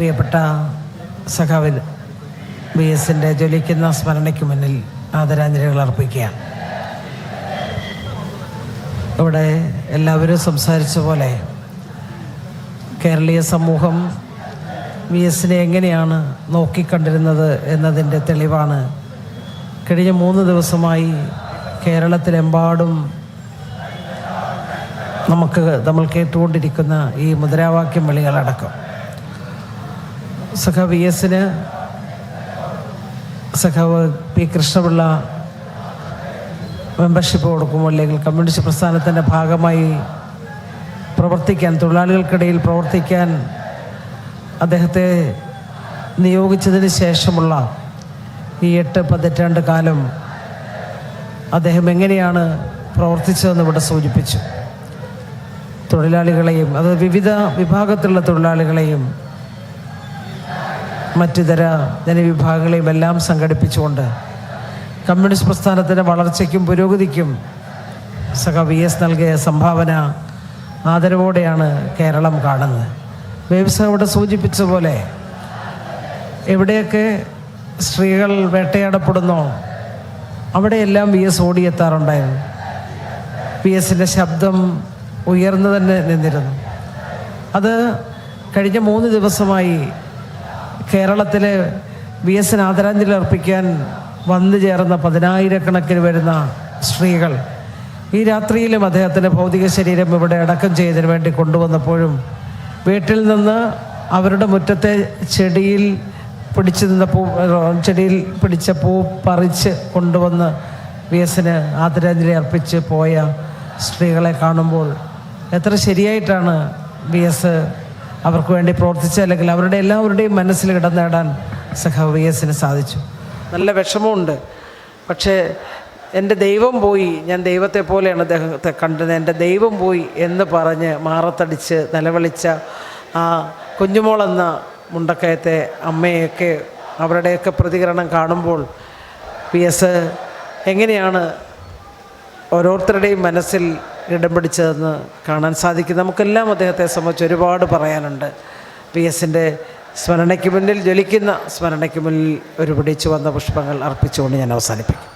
പ്രിയപ്പെട്ട സഖാവിൽ ബി എസിന്റെ ജ്വലിക്കുന്ന സ്മരണയ്ക്ക് മുന്നിൽ ആദരാഞ്ജലികൾ അർപ്പിക്കുകയാണ്. ഇവിടെ എല്ലാവരും സംസാരിച്ച പോലെ കേരളീയ സമൂഹം വി എസിനെ എങ്ങനെയാണ് നോക്കിക്കണ്ടിരുന്നത് എന്നതിന്റെ തെളിവാണ് കഴിഞ്ഞ മൂന്ന് ദിവസമായി കേരളത്തിലെമ്പാടും നമുക്ക് നമ്മൾ കേട്ടുകൊണ്ടിരിക്കുന്ന ഈ മുദ്രാവാക്യം വിളികളടക്കം. സഖ വി എസിന് സഖാവ് പി കൃഷ്ണപിള്ള മെമ്പർഷിപ്പ് കൊടുക്കുമോ അല്ലെങ്കിൽ കമ്മ്യൂണിസ്റ്റ് പ്രസ്ഥാനത്തിന്റെ ഭാഗമായി പ്രവർത്തിക്കാൻ തൊഴിലാളികൾക്കിടയിൽ പ്രവർത്തിക്കാൻ അദ്ദേഹത്തെ നിയോഗിച്ചതിന് ശേഷമുള്ള ഈ എട്ട് പതിറ്റാണ്ട് കാലം അദ്ദേഹം എങ്ങനെയാണ് പ്രവർത്തിച്ചതെന്ന് ഇവിടെ സൂചിപ്പിച്ചു. തൊഴിലാളികളെയും അത് വിവിധ വിഭാഗത്തിലുള്ള തൊഴിലാളികളെയും മറ്റിതര ജനവിഭാഗങ്ങളെയും എല്ലാം സംഘടിപ്പിച്ചുകൊണ്ട് കമ്മ്യൂണിസ്റ്റ് പ്രസ്ഥാനത്തിന്റെ വളർച്ചയ്ക്കും പുരോഗതിക്കും സഹ വി എസ് നൽകിയ സംഭാവന ആദരവോടെയാണ് കേരളം കാണുന്നത്. വേവ്സ ഇവിടെ സൂചിപ്പിച്ച പോലെ എവിടെയൊക്കെ സ്ത്രീകൾ വേട്ടയാടപ്പെടുന്നോ അവിടെയെല്ലാം വി എസ് ഓടിയെത്താറുണ്ടായിരുന്നു. വി എസിന്റെ ശബ്ദം ഉയർന്നു തന്നെ നിന്നിരുന്നു. അത് കഴിഞ്ഞ മൂന്ന് ദിവസമായി കേരളത്തിലെ വി എസിന് ആദരാഞ്ജലി അർപ്പിക്കാൻ വന്നു ചേർന്ന പതിനായിരക്കണക്കിന് വരുന്ന സ്ത്രീകൾ ഈ രാത്രിയിലും അദ്ദേഹത്തിന്റെ ഭൗതിക ശരീരം ഇവിടെ അടക്കം ചെയ്തതിന് വേണ്ടി കൊണ്ടുവന്നപ്പോഴും വീട്ടിൽ നിന്ന് അവരുടെ മുറ്റത്തെ ചെടിയിൽ പിടിച്ചു നിന്ന പൂ ചെടിയിൽ പിടിച്ച പൂ പറിച്ച് കൊണ്ടുവന്ന് വി എസിന് ആദരാഞ്ജലി അർപ്പിച്ച് പോയ സ്ത്രീകളെ കാണുമ്പോൾ എത്ര ശരിയായിട്ടാണ് വി എസ് അവർക്ക് വേണ്ടി പ്രവർത്തിച്ച അല്ലെങ്കിൽ അവരുടെ എല്ലാവരുടെയും മനസ്സിൽ ഇടം നേടാൻ എസിന് സാധിച്ചു. നല്ല വിഷമമുണ്ട്. പക്ഷേ എന്റെ ദൈവം പോയി ഞാൻ ദൈവത്തെ പോലെയാണ് അദ്ദേഹത്തെ കണ്ടത്. എന്റെ ദൈവം പോയി എന്ന് പറഞ്ഞ് മാറത്തടിച്ച് നിലവിളിച്ച ആ കുഞ്ഞുമോളെന്ന മുണ്ടക്കയത്തെ അമ്മയൊക്കെ അവരുടെയൊക്കെ പ്രതികരണം കാണുമ്പോൾ പി എസ് എങ്ങനെയാണ് ഓരോരുത്തരുടെയും മനസ്സിൽ ഇടം പിടിച്ചതെന്ന് കാണാൻ സാധിക്കും. നമുക്കെല്ലാം അദ്ദേഹത്തെ സംബന്ധിച്ച് ഒരുപാട് പറയാനുണ്ട്. പി എസിന്റെ സ്മരണയ്ക്ക് മുന്നിൽ ജ്വലിക്കുന്ന സ്മരണയ്ക്ക് മുന്നിൽ ഒരു പിടിച്ചു വന്ന പുഷ്പങ്ങൾ അർപ്പിച്ചുകൊണ്ട് ഞാൻ അവസാനിപ്പിക്കും.